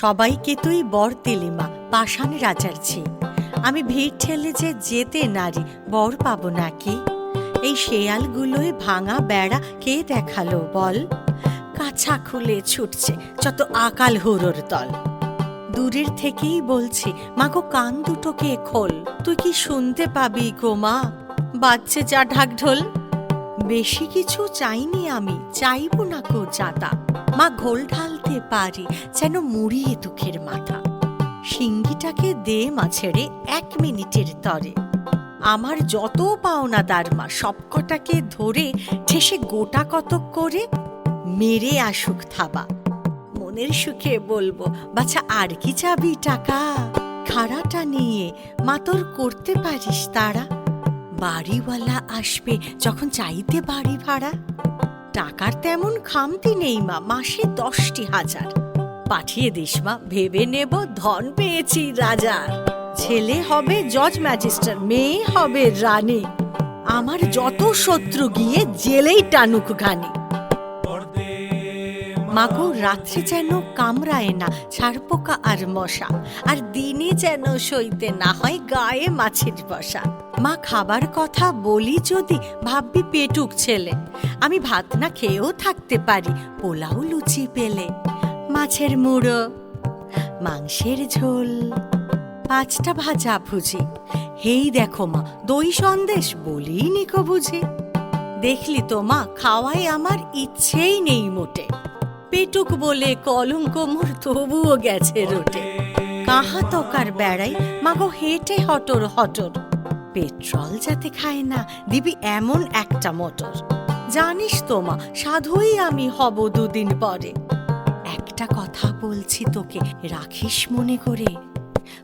সবাইকে তুই বর দিলি মা, পাষাণ রাজার ছি আমি ভিড় ঠেলে যে যেতে নারী, বর পাবো নাকি? এই শেয়ালগুলোই ভাঙা বেড়া কে দেখাল বল? কাছা খুলে ছুটছে যত আকাল হুরোর দল। দূরের থেকেই বলছি মাগো কান দুটোকে খোল। তুই কি শুনতে পাবি গো মা? বাচ্চে যা ঢাকঢোল বেশি কিছু চাইনি আমি, চাইব না কো জাতা মা ঘোল ঢালতে পারি, যেন মুড়িয়ে দুঃখের মাথা। সিঙ্গিটাকে দে মা ছেড়ে এক মিনিটের তরে। আমার যত পাওনা দারমা সবকটাকে ধরে ঠেসে গোটা কতক করে মেরে আসুক থাবা। মনের সুখে বলব, বাছা আর কি চাবি টাকা? খাড়াটা নিয়ে মা তোর করতে পারিস তারা? বাড়িওয়ালা আসবে, যখন চাইতে বাড়ি ভাড়া। টাকার তেমন খামতি নেই মা, মাসে দশটি হাজার। পাঠিয়ে দিস মা, ভেবে নেব ধন পেয়েছি রাজার ছেলে হবে জজ ম্যাজিস্টার মেয়ে হবে রানী। আমার যত শত্রু গিয়ে জেলেই টানুক ঘানি। মাগো, রাত্রি যেন কামড়ায় না ছাড়পোকা আর মশা। আর দিনে যেন সইতে না হয় গায়ে মাছের বসা। মা খাবার কথা বলি যদি, ভাববি পেটুক ছেলে আমি ভাত না খেয়েও থাকতে পারি, পোলাও লুচি পেলে। মাছের মুড়ো, মাংসের ঝোল, পাঁচটা ভাজা ভুজি। হেই দেখো মা, দই সন্দেশ বলি নিকো বুঝি। দেখলি তো মা খাওয়াই আমার ইচ্ছেই নেই মোটে। পেটুক বলে কলঙ্ক মোর তবুও গেছে রোটে। কাহা তকার বেড়াই, মাগো হেঁটে হটর হটর। পেট্রোল যাতে খায় না, দিবি এমন একটা মোটর। জানিস তো মা, সাধুই আমি হব দুদিন পরে। একটা কথা বলছি তোকে, রাখিস মনে করে।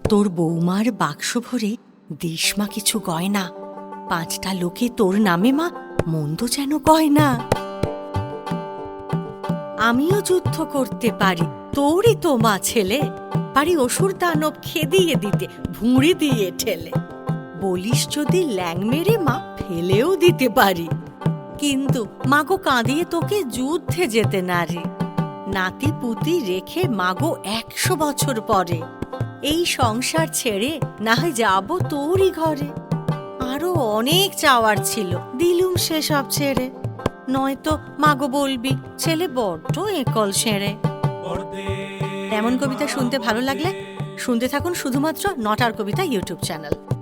তোর বৌমার বাক্স ভরে দিস মা কিছু গয়না। পাঁচটা লোকে তোর নামে মা, মন্দ যেন গয়না আমিও যুদ্ধ করতে পারি, তোরই তো মা ছেলে। পারি অসুর দানব খেদিয়ে দিতে, ভুঁড়ি দিয়ে ঠেলে। বলিস যদি ল্যাং মেরে মা ফেলেও দিতে পারি। কিন্তু মাগো কাঁদিয়ে তোকে যুদ্ধে যেতে না রে। নাতি পুতি রেখে মাগো একশো বছর পরে। এই সংসার ছেড়ে না হয় যাব তোরই ঘরে। আরও অনেক চাওয়ার ছিল, দিলুম সেসব ছেড়ে। নয়তো মাগো বলবি, ছেলে বড্ড একল সেরে। এমন কবিতা শুনতে ভালো লাগলে শুনতে থাকুন শুধুমাত্র নটার কবিতা ইউটিউব চ্যানেল।